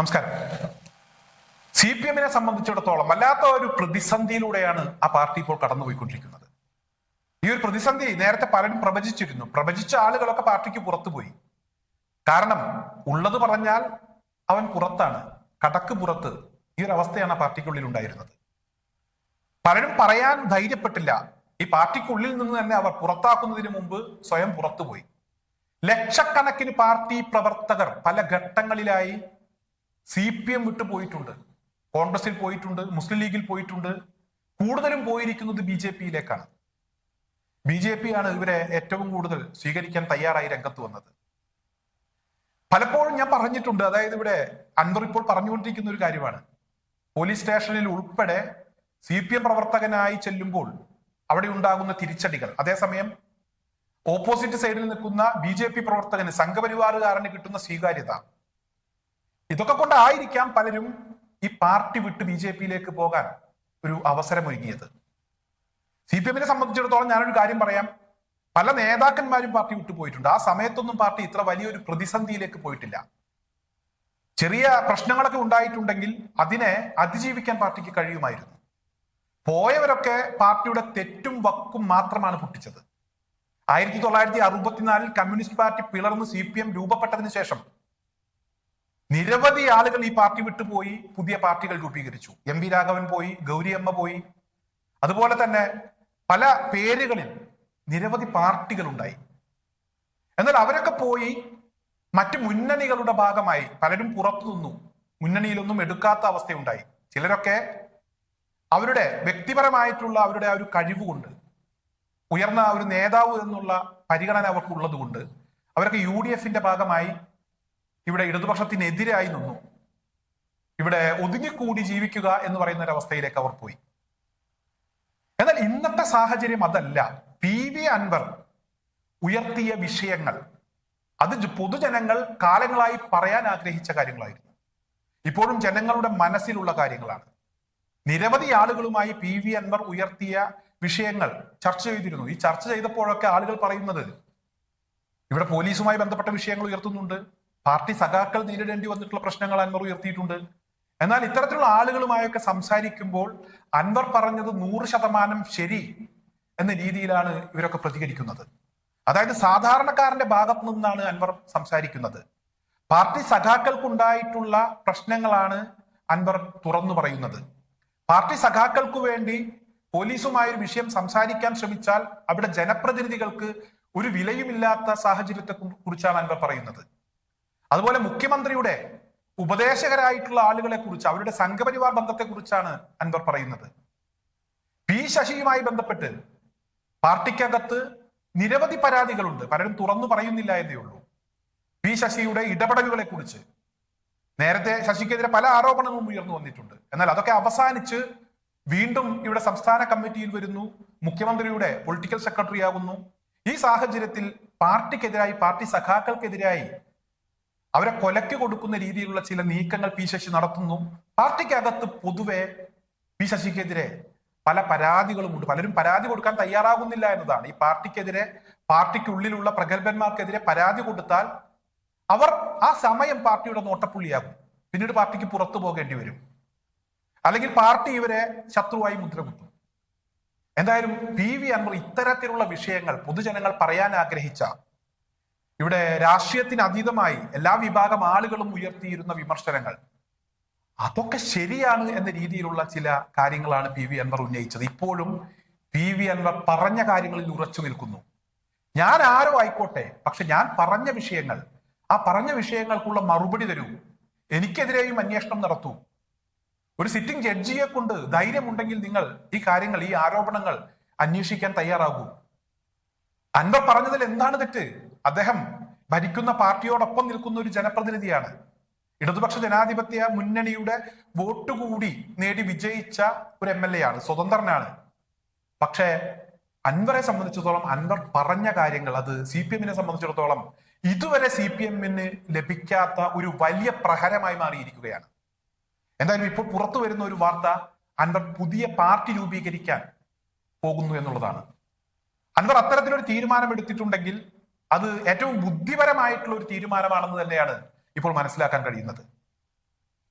നമസ്കാരം. C P എമ്മിനെ സംബന്ധിച്ചിടത്തോളം വല്ലാത്ത ഒരു പ്രതിസന്ധിയിലൂടെയാണ് ആ പാർട്ടി ഇപ്പോൾ കടന്നുപോയിക്കൊണ്ടിരിക്കുന്നത്. ഈ ഒരു പ്രതിസന്ധി നേരത്തെ പലരും പ്രവചിച്ചിരുന്നു. പ്രവചിച്ച ആളുകളൊക്കെ പാർട്ടിക്ക് പുറത്തുപോയി. കാരണം ഉള്ളത് പറഞ്ഞാൽ അവൻ പുറത്താണ്. കടക്ക് പുറത്ത് ഈ ഒരു അവസ്ഥയാണ് ആ പാർട്ടിക്കുള്ളിൽ ഉണ്ടായിരുന്നത്. പലരും പറയാൻ ധൈര്യപ്പെട്ടില്ല. ഈ പാർട്ടിക്കുള്ളിൽ നിന്ന് തന്നെ അവർ പുറത്താക്കുന്നതിന് മുമ്പ് സ്വയം പുറത്തുപോയി. ലക്ഷക്കണക്കിന് പാർട്ടി പ്രവർത്തകർ പല ഘട്ടങ്ങളിലായി സി പി എം വിട്ടു പോയിട്ടുണ്ട്. കോൺഗ്രസിൽ പോയിട്ടുണ്ട് മുസ്ലിം ലീഗിൽ പോയിട്ടുണ്ട്. കൂടുതലും പോയിരിക്കുന്നത് ബി ജെ പിയിലേക്കാണ് ബി ജെ പി ആണ് ഇവരെ ഏറ്റവും കൂടുതൽ സ്വീകരിക്കാൻ തയ്യാറായി രംഗത്ത് വന്നത്. പലപ്പോഴും ഞാൻ പറഞ്ഞിട്ടുണ്ട് അതായത് ഇവിടെ അൻവർ ഇപ്പോൾ പറഞ്ഞുകൊണ്ടിരിക്കുന്ന ഒരു കാര്യമാണ്. പോലീസ് സ്റ്റേഷനിൽ ഉൾപ്പെടെ സി പി എം പ്രവർത്തകനായി ചെല്ലുമ്പോൾ അവിടെ ഉണ്ടാകുന്ന തിരിച്ചടികൾ. അതേസമയം ഓപ്പോസിറ്റ് സൈഡിൽ നിൽക്കുന്ന ബി ജെ പി പ്രവർത്തകന് സംഘപരിവാറുകാരന് കിട്ടുന്ന സ്വീകാര്യത. ഇതൊക്കെ കൊണ്ടായിരിക്കാം പലരും ഈ പാർട്ടി വിട്ട് ബി ജെ പിയിലേക്ക് പോകാൻ ഒരു അവസരമൊരുങ്ങിയത്. സി പി എമ്മിനെ സംബന്ധിച്ചിടത്തോളം ഞാനൊരു കാര്യം പറയാം. പല നേതാക്കന്മാരും പാർട്ടി വിട്ടു പോയിട്ടുണ്ട്. ആ സമയത്തൊന്നും പാർട്ടി ഇത്ര വലിയൊരു പ്രതിസന്ധിയിലേക്ക് പോയിട്ടില്ല. ചെറിയ പ്രശ്നങ്ങളൊക്കെ ഉണ്ടായിട്ടുണ്ടെങ്കിൽ അതിനെ അതിജീവിക്കാൻ പാർട്ടിക്ക് കഴിയുമായിരുന്നു. പോയവരൊക്കെ പാർട്ടിയുടെ തെറ്റും വക്കും മാത്രമാണ് പൊട്ടിച്ചത്. ആയിരത്തി തൊള്ളായിരത്തി അറുപത്തിനാലിൽ കമ്മ്യൂണിസ്റ്റ് പാർട്ടി പിളർന്ന് സി പി എം രൂപപ്പെട്ടതിന് ശേഷം നിരവധി ആളുകൾ ഈ പാർട്ടി വിട്ടുപോയി പുതിയ പാർട്ടികൾ രൂപീകരിച്ചു. എം വി രാഘവൻ പോയി ഗൗരിയമ്മ പോയി. അതുപോലെ തന്നെ പല പേരുകളിൽ നിരവധി പാർട്ടികൾ ഉണ്ടായി. എന്നാൽ അവരൊക്കെ പോയി മറ്റു മുന്നണികളുടെ ഭാഗമായി പലരും പുറത്തു നിന്നു. മുന്നണിയിലൊന്നും എടുക്കാത്ത അവസ്ഥയുണ്ടായി. ചിലരൊക്കെ അവരുടെ വ്യക്തിപരമായിട്ടുള്ള അവരുടെ ആ ഒരു കഴിവുകൊണ്ട് ഉയർന്ന ഒരു നേതാവ് എന്നുള്ള പരിഗണന അവർക്കുള്ളത് കൊണ്ട് അവരൊക്കെ യു ഡി എഫിന്റെ ഭാഗമായി ഇവിടെ ഇടതുപക്ഷത്തിനെതിരായി നിന്നു. ഇവിടെ ഒതുങ്ങിക്കൂടി ജീവിക്കുക എന്ന് പറയുന്ന ഒരു അവസ്ഥയിലേക്ക് അവർ പോയി. എന്നാൽ ഇന്നത്തെ സാഹചര്യം അതല്ല. പി വി അൻവർ ഉയർത്തിയ വിഷയങ്ങൾ അത് പൊതുജനങ്ങൾ കാലങ്ങളായി പറയാൻ ആഗ്രഹിച്ച കാര്യങ്ങളായിരുന്നു. ഇപ്പോഴും ജനങ്ങളുടെ മനസ്സിലുള്ള കാര്യങ്ങളാണ്. നിരവധി ആളുകളുമായി പി വി അൻവർ ഉയർത്തിയ വിഷയങ്ങൾ ചർച്ച ചെയ്തിരുന്നു. ഈ ചർച്ച ചെയ്തപ്പോഴൊക്കെ ആളുകൾ പറയുന്നത് ഇവിടെ പോലീസുമായി ബന്ധപ്പെട്ട വിഷയങ്ങൾ ഉയർത്തുന്നുണ്ട്. പാർട്ടി സഖാക്കൾ നേരിടേണ്ടി വന്നിട്ടുള്ള പ്രശ്നങ്ങൾ അൻവർ ഉയർത്തിയിട്ടുണ്ട്. എന്നാൽ ഇത്തരത്തിലുള്ള ആളുകളുമായൊക്കെ സംസാരിക്കുമ്പോൾ അൻവർ പറഞ്ഞത് നൂറ് ശതമാനം ശരി എന്ന രീതിയിലാണ് ഇവരൊക്കെ പ്രതികരിക്കുന്നത്. അതായത് സാധാരണക്കാരന്റെ ഭാഗത്തു നിന്നാണ് അൻവർ സംസാരിക്കുന്നത്. പാർട്ടി സഖാക്കൾക്കുണ്ടായിട്ടുള്ള പ്രശ്നങ്ങളാണ് അൻവർ തുറന്നു പറയുന്നത്. പാർട്ടി സഖാക്കൾക്കു വേണ്ടി പോലീസുമായ ഒരു വിഷയം സംസാരിക്കാൻ ശ്രമിച്ചാൽ അവിടെ ജനപ്രതിനിധികൾക്ക് ഒരു വിലയുമില്ലാത്ത സാഹചര്യത്തെ കുറിച്ചാണ് അൻവർ പറയുന്നത്. അതുപോലെ മുഖ്യമന്ത്രിയുടെ ഉപദേശകരായിട്ടുള്ള ആളുകളെ കുറിച്ച് അവരുടെ സംഘപരിവാർ ബന്ധത്തെ കുറിച്ചാണ് അൻവർ പറയുന്നത്. പി ശശിയുമായി ബന്ധപ്പെട്ട് പാർട്ടിക്കകത്ത് നിരവധി പരാതികളുണ്ട്. പലരും തുറന്നു പറയുന്നില്ല എന്നേ ഉള്ളൂ. പി ശശിയുടെ ഇടപെടലുകളെ കുറിച്ച് നേരത്തെ ശശിക്കെതിരെ പല ആരോപണങ്ങളും ഉയർന്നു വന്നിട്ടുണ്ട്. എന്നാൽ അതൊക്കെ അവസാനിച്ച് വീണ്ടും ഇവിടെ സംസ്ഥാന കമ്മിറ്റിയിൽ വരുന്നു. മുഖ്യമന്ത്രിയുടെ പൊളിറ്റിക്കൽ സെക്രട്ടറി ആകുന്നു ഈ സാഹചര്യത്തിൽ പാർട്ടിക്കെതിരായി പാർട്ടി സഖാക്കൾക്കെതിരായി അവരെ കൊലയ്ക്ക് കൊടുക്കുന്ന രീതിയിലുള്ള ചില നീക്കങ്ങൾ പി ശശി നടത്തുന്നു. പാർട്ടിക്കകത്ത് പൊതുവെ പി ശശിക്കെതിരെ പല പരാതികളുമുണ്ട് പലരും പരാതി കൊടുക്കാൻ തയ്യാറാകുന്നില്ല എന്നതാണ്. ഈ പാർട്ടിക്കെതിരെ പാർട്ടിക്കുള്ളിലുള്ള പ്രഗത്ഭന്മാർക്കെതിരെ പരാതി കൊടുത്താൽ അവർ ആ സമയം പാർട്ടിയുടെ നോട്ടപ്പുള്ളിയാകും. പിന്നീട് പാർട്ടിക്ക് പുറത്തു പോകേണ്ടി വരും. അല്ലെങ്കിൽ പാർട്ടി ഇവരെ ശത്രുവായി മുദ്രകുത്തും എന്തായാലും പി വി അൻവർ ഇത്തരത്തിലുള്ള വിഷയങ്ങൾ പൊതുജനങ്ങൾ പറയാൻ ആഗ്രഹിച്ച ഇവിടെ രാഷ്ട്രീയത്തിന് അതീതമായി എല്ലാ വിഭാഗം ആളുകളും ഉയർത്തിയിരുന്ന വിമർശനങ്ങൾ. അതൊക്കെ ശരിയാണ് എന്ന രീതിയിലുള്ള ചില കാര്യങ്ങളാണ് പി വി അൻവർ ഉന്നയിച്ചത്. ഇപ്പോഴും പി വി അൻവർ പറഞ്ഞ കാര്യങ്ങളിൽ ഉറച്ചു നിൽക്കുന്നു. ഞാൻ ആരോ ആയിക്കോട്ടെ പക്ഷെ ഞാൻ പറഞ്ഞ വിഷയങ്ങൾ ആ പറഞ്ഞ വിഷയങ്ങൾക്കുള്ള മറുപടി തരൂ. എനിക്കെതിരെയും അന്വേഷണം നടത്തൂ. ഒരു സിറ്റിംഗ് ജഡ്ജിയെ കൊണ്ട് ധൈര്യമുണ്ടെങ്കിൽ നിങ്ങൾ ഈ കാര്യങ്ങൾ ഈ ആരോപണങ്ങൾ അന്വേഷിക്കാൻ തയ്യാറാകൂ. അൻവർ പറഞ്ഞതിൽ എന്താണ് തെറ്റ്? അദ്ദേഹം ഭരിക്കുന്ന പാർട്ടിയോടൊപ്പം നിൽക്കുന്ന ഒരു ജനപ്രതിനിധിയാണ്. ഇടതുപക്ഷ ജനാധിപത്യ മുന്നണിയുടെ വോട്ട് കൂടി നേടി വിജയിച്ച ഒരു എം എൽ എ ആണ് സ്വതന്ത്രനാണ്. പക്ഷേ അൻവറെ സംബന്ധിച്ചിടത്തോളം അൻവർ പറഞ്ഞ കാര്യങ്ങൾ അത് സി പി എമ്മിനെ സംബന്ധിച്ചിടത്തോളം ഇതുവരെ സി പി എമ്മിന് ലഭിക്കാത്ത ഒരു വലിയ പ്രഹരമായി മാറിയിരിക്കുകയാണ്. എന്തായാലും ഇപ്പോൾ പുറത്തു വരുന്ന ഒരു വാർത്ത അൻവർ പുതിയ പാർട്ടി രൂപീകരിക്കാൻ പോകുന്നു എന്നുള്ളതാണ്. അൻവർ അത്തരത്തിലൊരു തീരുമാനം എടുത്തിട്ടുണ്ടെങ്കിൽ അത് ഏറ്റവും ബുദ്ധിപരമായിട്ടുള്ള ഒരു തീരുമാനമാണെന്ന് തന്നെയാണ് ഇപ്പോൾ മനസ്സിലാക്കാൻ കഴിയുന്നത്.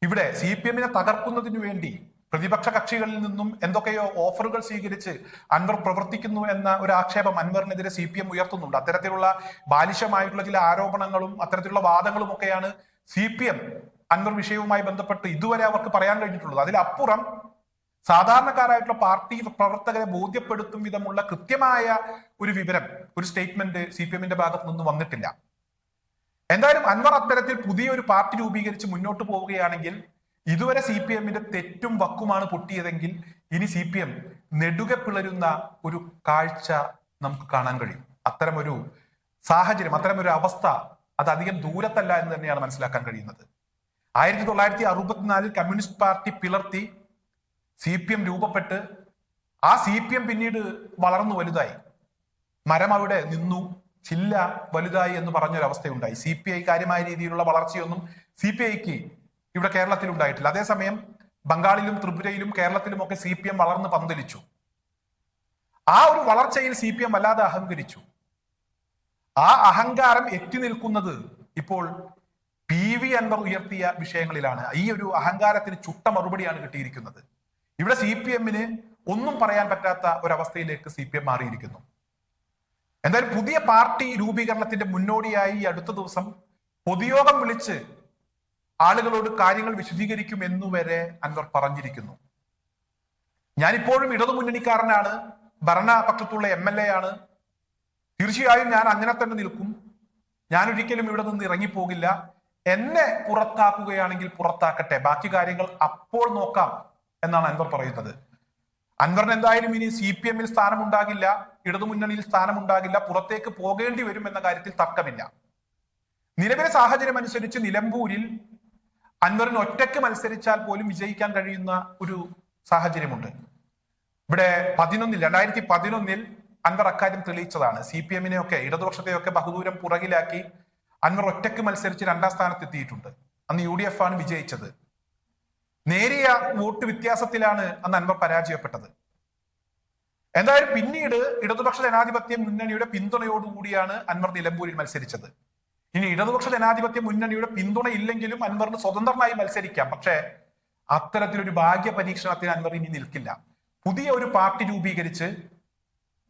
ഇവിടെ സി പി എമ്മിനെ തകർക്കുന്നതിനു വേണ്ടി പ്രതിപക്ഷ കക്ഷികളിൽ നിന്നും എന്തൊക്കെയോ ഓഫറുകൾ സ്വീകരിച്ച് അൻവർ പ്രവർത്തിക്കുന്നു എന്ന ഒരു ആക്ഷേപം അൻവറിനെതിരെ സി പി എം ഉയർത്തുന്നുണ്ട്. അത്തരത്തിലുള്ള ബാലിശമായിട്ടുള്ള ചില ആരോപണങ്ങളും അത്തരത്തിലുള്ള വാദങ്ങളും ഒക്കെയാണ് സി പി എം അൻവർ വിഷയവുമായി ബന്ധപ്പെട്ട് ഇതുവരെ അവർക്ക് പറയാൻ കഴിഞ്ഞിട്ടുള്ളത്. അതിലപ്പുറം സാധാരണക്കാരായിട്ടുള്ള പാർട്ടി പ്രവർത്തകരെ ബോധ്യപ്പെടുത്തും വിധമുള്ള കൃത്യമായ ഒരു വിവരം ഒരു സ്റ്റേറ്റ്മെന്റ് സി പി എമ്മിന്റെ ഭാഗത്ത് നിന്ന് വന്നിട്ടില്ല. എന്തായാലും അൻവർ അത്തരത്തിൽ പുതിയൊരു പാർട്ടി രൂപീകരിച്ച് മുന്നോട്ട് പോവുകയാണെങ്കിൽ ഇതുവരെ സി പി എമ്മിന്റെ തെറ്റും വക്കുമാണ് പൊട്ടിയതെങ്കിൽ ഇനി സി പി എം നെടുകെ പിളരുന്ന ഒരു കാഴ്ച നമുക്ക് കാണാൻ കഴിയും. അത്തരമൊരു സാഹചര്യം അത്തരമൊരു അവസ്ഥ അത് അധികം ദൂരത്തല്ല എന്ന് തന്നെയാണ് മനസ്സിലാക്കാൻ കഴിയുന്നത്. ആയിരത്തി തൊള്ളായിരത്തി അറുപത്തിനാലിൽ കമ്മ്യൂണിസ്റ്റ് പാർട്ടി പിളർത്തി സി പി എം രൂപപ്പെട്ട് ആ സി പി എം പിന്നീട് വളർന്നു വലുതായി. മരം അവിടെ നിന്നു. ചില്ല വലുതായി എന്ന് പറഞ്ഞൊരവസ്ഥയുണ്ടായി. സി പി ഐ കാര്യമായ രീതിയിലുള്ള വളർച്ചയൊന്നും സി പി ഐക്ക് ഇവിടെ കേരളത്തിൽ ഉണ്ടായിട്ടില്ല. അതേസമയം ബംഗാളിലും ത്രിപുരയിലും കേരളത്തിലും ഒക്കെ സി പി എം വളർന്ന് പന്തലിച്ചു. ആ ഒരു വളർച്ചയിൽ സി പി എം വല്ലാതെ അഹങ്കരിച്ചു. ആ അഹങ്കാരം എത്തി നിൽക്കുന്നത് ഇപ്പോൾ പി വി അൻവർ ഉയർത്തിയ വിഷയങ്ങളിലാണ്. ഈ ഒരു അഹങ്കാരത്തിന് ചുട്ട മറുപടിയാണ് കിട്ടിയിരിക്കുന്നത്. ഇവിടെ സി പി എമ്മിന് ഒന്നും പറയാൻ പറ്റാത്ത ഒരവസ്ഥയിലേക്ക് സി പി എം മാറിയിരിക്കുന്നു. എന്തായാലും പുതിയ പാർട്ടി രൂപീകരണത്തിന്റെ മുന്നോടിയായി അടുത്ത ദിവസം പൊതുയോഗം വിളിച്ച് ആളുകളോട് കാര്യങ്ങൾ വിശദീകരിക്കും എന്നുവരെ അൻവർ പറഞ്ഞിരിക്കുന്നു. ഞാനിപ്പോഴും ഇടതുമുന്നണിക്കാരനാണ് ഭരണപക്ഷത്തുള്ള എം എൽ എ ആണ്. തീർച്ചയായും ഞാൻ അങ്ങനെ തന്നെ നിൽക്കും. ഞാൻ ഒരിക്കലും ഇവിടെ നിന്ന് ഇറങ്ങിപ്പോകില്ല. എന്നെ പുറത്താക്കുകയാണെങ്കിൽ പുറത്താക്കട്ടെ. ബാക്കി കാര്യങ്ങൾ അപ്പോൾ നോക്കാം. എന്നാണ് അൻവർ പറയുന്നത്. അൻവറിന് എന്തായാലും ഇനി സി പി എമ്മിൽ സ്ഥാനമുണ്ടാകില്ല ഇടതുമുന്നണിയിൽ സ്ഥാനമുണ്ടാകില്ല പുറത്തേക്ക് പോകേണ്ടി വരും എന്ന കാര്യത്തിൽ തർക്കമില്ല. നിലവിലെ സാഹചര്യം അനുസരിച്ച് നിലമ്പൂരിൽ അൻവറിന് ഒറ്റയ്ക്ക് മത്സരിച്ചാൽ പോലും വിജയിക്കാൻ കഴിയുന്ന ഒരു സാഹചര്യമുണ്ട്. ഇവിടെ പതിനൊന്നിൽ രണ്ടായിരത്തി പതിനൊന്നിൽ അൻവർ അക്കാര്യം തെളിയിച്ചതാണ്. സി പി എമ്മിനെ ഒക്കെ ഇടതുപക്ഷത്തെയൊക്കെ ബഹുദൂരം പുറകിലാക്കി അൻവർ ഒറ്റയ്ക്ക് മത്സരിച്ച് രണ്ടാം സ്ഥാനത്ത് എത്തിയിട്ടുണ്ട് അന്ന് യു ഡി എഫ് ആണ് വിജയിച്ചത്. നേരിയ വോട്ട് വ്യത്യാസത്തിലാണ് അന്ന് അൻവർ പരാജയപ്പെട്ടത്. എന്തായാലും പിന്നീട് ഇടതുപക്ഷ ജനാധിപത്യ മുന്നണിയുടെ പിന്തുണയോടുകൂടിയാണ് അൻവർ നിലമ്പൂരിൽ മത്സരിച്ചത്. ഇനി ഇടതുപക്ഷ ജനാധിപത്യ മുന്നണിയുടെ പിന്തുണ ഇല്ലെങ്കിലും അൻവറിന് സ്വതന്ത്രമായി മത്സരിക്കാം. പക്ഷേ അത്തരത്തിലൊരു ഭാഗ്യ പരീക്ഷണത്തിന് അൻവർ ഇനി നിൽക്കില്ല. പുതിയ ഒരു പാർട്ടി രൂപീകരിച്ച്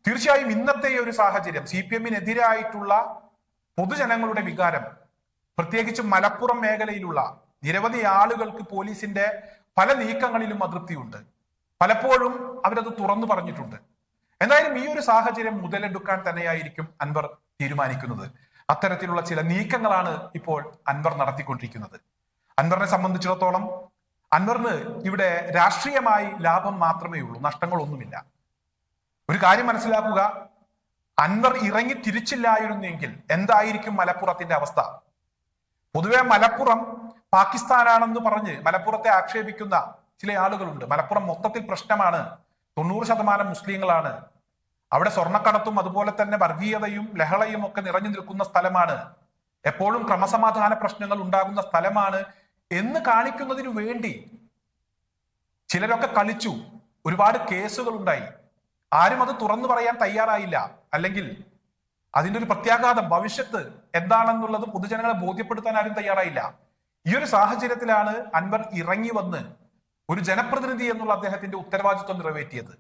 തീർച്ചയായും ഇന്നത്തെ ഒരു സാഹചര്യം സി പി എമ്മിനെതിരായിട്ടുള്ള പൊതുജനങ്ങളുടെ വികാരം പ്രത്യേകിച്ച് മലപ്പുറം മേഖലയിലുള്ള നിരവധി ആളുകൾക്ക് പോലീസിന്റെ പല നീക്കങ്ങളിലും അതൃപ്തിയുണ്ട്. പലപ്പോഴും അവരത് തുറന്നു പറഞ്ഞിട്ടുണ്ട്. എന്തായാലും ഈ ഒരു സാഹചര്യം മുതലെടുക്കാൻ തന്നെയായിരിക്കും അൻവർ തീരുമാനിക്കുന്നത്. അത്തരത്തിലുള്ള ചില നീക്കങ്ങളാണ് ഇപ്പോൾ അൻവർ നടത്തിക്കൊണ്ടിരിക്കുന്നത്. അൻവറിനെ സംബന്ധിച്ചിടത്തോളം അൻവറിന് ഇവിടെ രാഷ്ട്രീയമായി ലാഭം മാത്രമേ ഉള്ളൂ നഷ്ടങ്ങളൊന്നുമില്ല. ഒരു കാര്യം മനസ്സിലാക്കുക അൻവർ ഇറങ്ങി തിരിച്ചില്ലായിരുന്നെങ്കിൽ എന്തായിരിക്കും മലപ്പുറത്തിന്റെ അവസ്ഥ? പൊതുവെ മലപ്പുറം പാകിസ്ഥാനാണെന്ന് പറഞ്ഞ് മലപ്പുറത്തെ ആക്ഷേപിക്കുന്ന ചില ആളുകളുണ്ട്. മലപ്പുറം മൊത്തത്തിൽ പ്രശ്നമാണ്. തൊണ്ണൂറ് ശതമാനം മുസ്ലിങ്ങളാണ്. അവിടെ സ്വർണക്കടത്തും അതുപോലെ തന്നെ വർഗീയതയും ലഹളയും ഒക്കെ നിറഞ്ഞു നിൽക്കുന്ന സ്ഥലമാണ്. എപ്പോഴും ക്രമസമാധാന പ്രശ്നങ്ങൾ ഉണ്ടാകുന്ന സ്ഥലമാണ് എന്ന് കാണിക്കുന്നതിനു വേണ്ടി ചിലരൊക്കെ കളിച്ചു. ഒരുപാട് കേസുകൾ ഉണ്ടായി ആരും അത് തുറന്നു പറയാൻ തയ്യാറായില്ല. അല്ലെങ്കിൽ അതിന്റെ ഒരു പ്രത്യാഘാതം ഭവിഷ്യത്ത് എന്താണെന്നുള്ളത് പൊതുജനങ്ങളെ ബോധ്യപ്പെടുത്താൻ ആരും തയ്യാറായില്ല. ഈ ഒരു സാഹചര്യത്തിലാണ് അൻവർ ഇറങ്ങി വന്ന് ഒരു ജനപ്രതിനിധി എന്നുള്ള അദ്ദേഹത്തിന്റെ ഉത്തരവാദിത്വം നിറവേറ്റിയത്.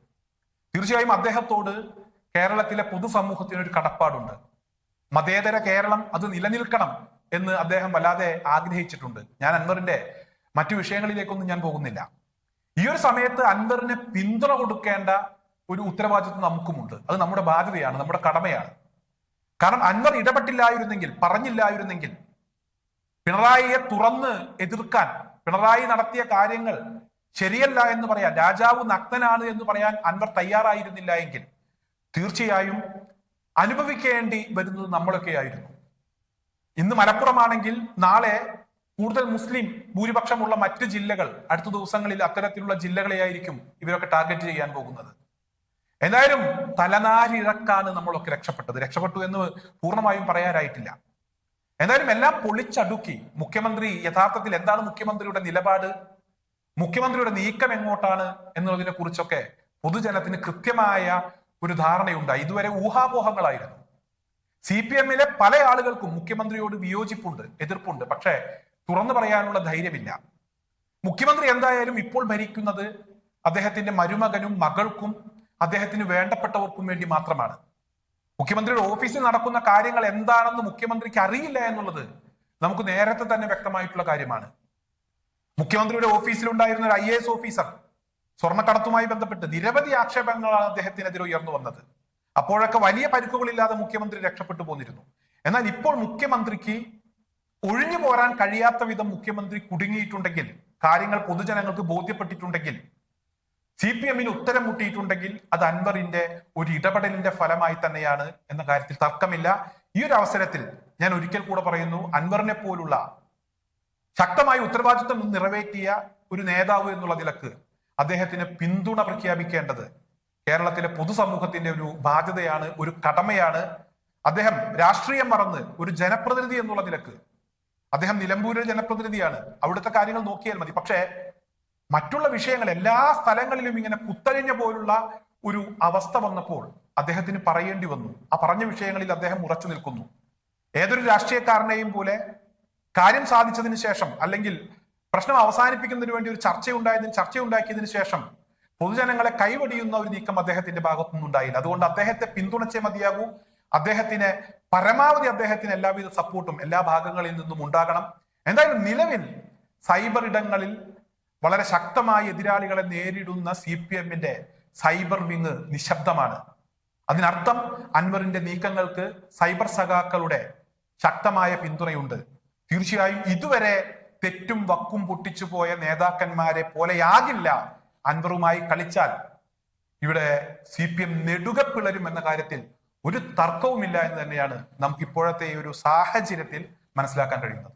തീർച്ചയായും അദ്ദേഹത്തോട് കേരളത്തിലെ പൊതുസമൂഹത്തിന് ഒരു കടപ്പാടുണ്ട്. മതേതര കേരളം അത് നിലനിൽക്കണം എന്ന് അദ്ദേഹം വല്ലാതെ ആഗ്രഹിച്ചിട്ടുണ്ട്. ഞാൻ അൻവറിന്റെ മറ്റു വിഷയങ്ങളിലേക്കൊന്നും ഞാൻ പോകുന്നില്ല. ഈ ഒരു സമയത്ത് അൻവറിന് പിന്തുണ കൊടുക്കേണ്ട ഒരു ഉത്തരവാദിത്വം നമുക്കുമുണ്ട്. അത് നമ്മുടെ ബാധ്യതയാണ് നമ്മുടെ കടമയാണ്. കാരണം അൻവർ ഇടപെട്ടില്ലായിരുന്നെങ്കിൽ പറഞ്ഞില്ലായിരുന്നെങ്കിൽ പിണറായിയെ തുറന്ന് എതിർക്കാൻ പിണറായി നടത്തിയ കാര്യങ്ങൾ ശരിയല്ല എന്ന് പറയാൻ രാജാവ് നഗ്നനാണ് എന്ന് പറയാൻ അൻവർ തയ്യാറായിരുന്നില്ല എങ്കിൽ തീർച്ചയായും അനുഭവിക്കേണ്ടി വരുന്നത് നമ്മളൊക്കെ ആയിരുന്നു. ഇന്ന് മലപ്പുറമാണെങ്കിൽ നാളെ കൂടുതൽ മുസ്ലിം ഭൂരിപക്ഷമുള്ള മറ്റ് ജില്ലകൾ അടുത്ത ദിവസങ്ങളിൽ അത്തരത്തിലുള്ള ജില്ലകളെയായിരിക്കും ഇവരൊക്കെ ടാർഗറ്റ് ചെയ്യാൻ പോകുന്നത്. എന്തായാലും തലനാരിഴക്കാണ് നമ്മളൊക്കെ രക്ഷപ്പെട്ടത്. രക്ഷപ്പെട്ടു എന്ന് പൂർണമായും പറയാനായിട്ടില്ല. എന്തായാലും എല്ലാം പൊളിച്ചടുക്കി. മുഖ്യമന്ത്രി യഥാർത്ഥത്തിൽ എന്താണ് മുഖ്യമന്ത്രിയുടെ നിലപാട്? മുഖ്യമന്ത്രിയുടെ നീക്കം എങ്ങോട്ടാണ് എന്നുള്ളതിനെ കുറിച്ചൊക്കെ പൊതുജനത്തിന് കൃത്യമായ ഒരു ധാരണയുണ്ടായി ഇതുവരെ ഊഹാപോഹങ്ങളായിരുന്നു. സി പി എമ്മിലെ പല ആളുകൾക്കും മുഖ്യമന്ത്രിയോട് വിയോജിപ്പുണ്ട് എതിർപ്പുണ്ട്. പക്ഷേ തുറന്നു പറയാനുള്ള ധൈര്യമില്ല. മുഖ്യമന്ത്രി എന്തായാലും ഇപ്പോൾ ഭരിക്കുന്നത് അദ്ദേഹത്തിന്റെ മരുമകനും മകൾക്കും അദ്ദേഹത്തിന് വേണ്ടപ്പെട്ടവർക്കും വേണ്ടി മാത്രമാണ്. മുഖ്യമന്ത്രിയുടെ ഓഫീസിൽ നടക്കുന്ന കാര്യങ്ങൾ എന്താണെന്ന് മുഖ്യമന്ത്രിക്ക് അറിയില്ല എന്നുള്ളത് നമുക്ക് നേരത്തെ തന്നെ വ്യക്തമായിട്ടുള്ള കാര്യമാണ്. മുഖ്യമന്ത്രിയുടെ ഓഫീസിലുണ്ടായിരുന്ന ഒരു ഐ എസ് ഓഫീസർ സ്വർണക്കടത്തുമായി ബന്ധപ്പെട്ട് നിരവധി ആക്ഷേപങ്ങളാണ് അദ്ദേഹത്തിനെതിരെ ഉയർന്നു വന്നത്. അപ്പോഴൊക്കെ വലിയ പരിക്കുകളില്ലാതെ മുഖ്യമന്ത്രി രക്ഷപ്പെട്ടു പോന്നിരുന്നു. എന്നാൽ ഇപ്പോൾ മുഖ്യമന്ത്രിക്ക് ഒഴിഞ്ഞു പോരാൻ കഴിയാത്ത വിധം മുഖ്യമന്ത്രി കുടുങ്ങിയിട്ടുണ്ടെങ്കിൽ കാര്യങ്ങൾ പൊതുജനങ്ങൾക്ക് ബോധ്യപ്പെട്ടിട്ടുണ്ടെങ്കിൽ സി പി എമ്മിന് ഉത്തരം മുട്ടിയിട്ടുണ്ടെങ്കിൽ അത് അൻവറിന്റെ ഒരു ഇടപെടലിന്റെ ഫലമായി തന്നെയാണ് എന്ന കാര്യത്തിൽ തർക്കമില്ല. ഈ ഒരു അവസരത്തിൽ ഞാൻ ഒരിക്കൽ കൂടെ പറയുന്നു അൻവറിനെ പോലുള്ള ശക്തമായ ഉത്തരവാദിത്വം നിറവേറ്റിയ ഒരു നേതാവ് എന്നുള്ള നിലയ്ക്ക് അദ്ദേഹത്തിന് പിന്തുണ പ്രഖ്യാപിക്കേണ്ടത് കേരളത്തിലെ പൊതുസമൂഹത്തിന്റെ ഒരു ബാധ്യതയാണ് ഒരു കടമയാണ്. അദ്ദേഹം രാഷ്ട്രീയം മറന്ന് ഒരു ജനപ്രതിനിധി എന്നുള്ള നിലയ്ക്ക് അദ്ദേഹം നിലമ്പൂരിലെ ജനപ്രതിനിധിയാണ്. അവിടുത്തെ കാര്യങ്ങൾ നോക്കിയാൽ മതി. പക്ഷേ മറ്റുള്ള വിഷയങ്ങൾ എല്ലാ സ്ഥലങ്ങളിലും ഇങ്ങനെ കുത്തഴിഞ്ഞ പോലുള്ള ഒരു അവസ്ഥ വന്നപ്പോൾ അദ്ദേഹത്തിന് പറയേണ്ടി വന്നു. ആ പറഞ്ഞ വിഷയങ്ങളിൽ അദ്ദേഹം ഉറച്ചു നിൽക്കുന്നു. ഏതൊരു രാഷ്ട്രീയക്കാരനെയും പോലെ കാര്യം സാധിച്ചതിന് ശേഷം അല്ലെങ്കിൽ പ്രശ്നം അവസാനിപ്പിക്കുന്നതിന് വേണ്ടി ഒരു ചർച്ചയുണ്ടായതിന് ചർച്ചയുണ്ടാക്കിയതിനു ശേഷം പൊതുജനങ്ങളെ കൈവടിയുന്ന ഒരു നീക്കം അദ്ദേഹത്തിന്റെ ഭാഗത്തുനിന്ന് ഉണ്ടായില്ല അതുകൊണ്ട് അദ്ദേഹത്തെ പിന്തുണച്ചേ മതിയാകൂ. അദ്ദേഹത്തിന് പരമാവധി അദ്ദേഹത്തിന് എല്ലാവിധ സപ്പോർട്ടും എല്ലാ ഭാഗങ്ങളിൽ നിന്നും ഉണ്ടാകണം. എന്തായാലും നിലവിൽ സൈബർ ഇടങ്ങളിൽ വളരെ ശക്തമായി എതിരാളികളെ നേരിടുന്ന സി പി എമ്മിന്റെ സൈബർ വിങ് നിശബ്ദമാണ്. അതിനർത്ഥം അൻവറിന്റെ നീക്കങ്ങൾക്ക് സൈബർ സഖാക്കളുടെ ശക്തമായ പിന്തുണയുണ്ട്. തീർച്ചയായും ഇതുവരെ തെറ്റും വക്കും പൊട്ടിച്ചു പോയ നേതാക്കന്മാരെ പോലെയാകില്ല അൻവറുമായി കളിച്ചാൽ. ഇവിടെ സി പി എം നെടുക പിളരും എന്ന കാര്യത്തിൽ ഒരു തർക്കവുമില്ല എന്ന് തന്നെയാണ് നമുക്ക് ഇപ്പോഴത്തെ ഒരു സാഹചര്യത്തിൽ മനസ്സിലാക്കാൻ കഴിയുന്നത്.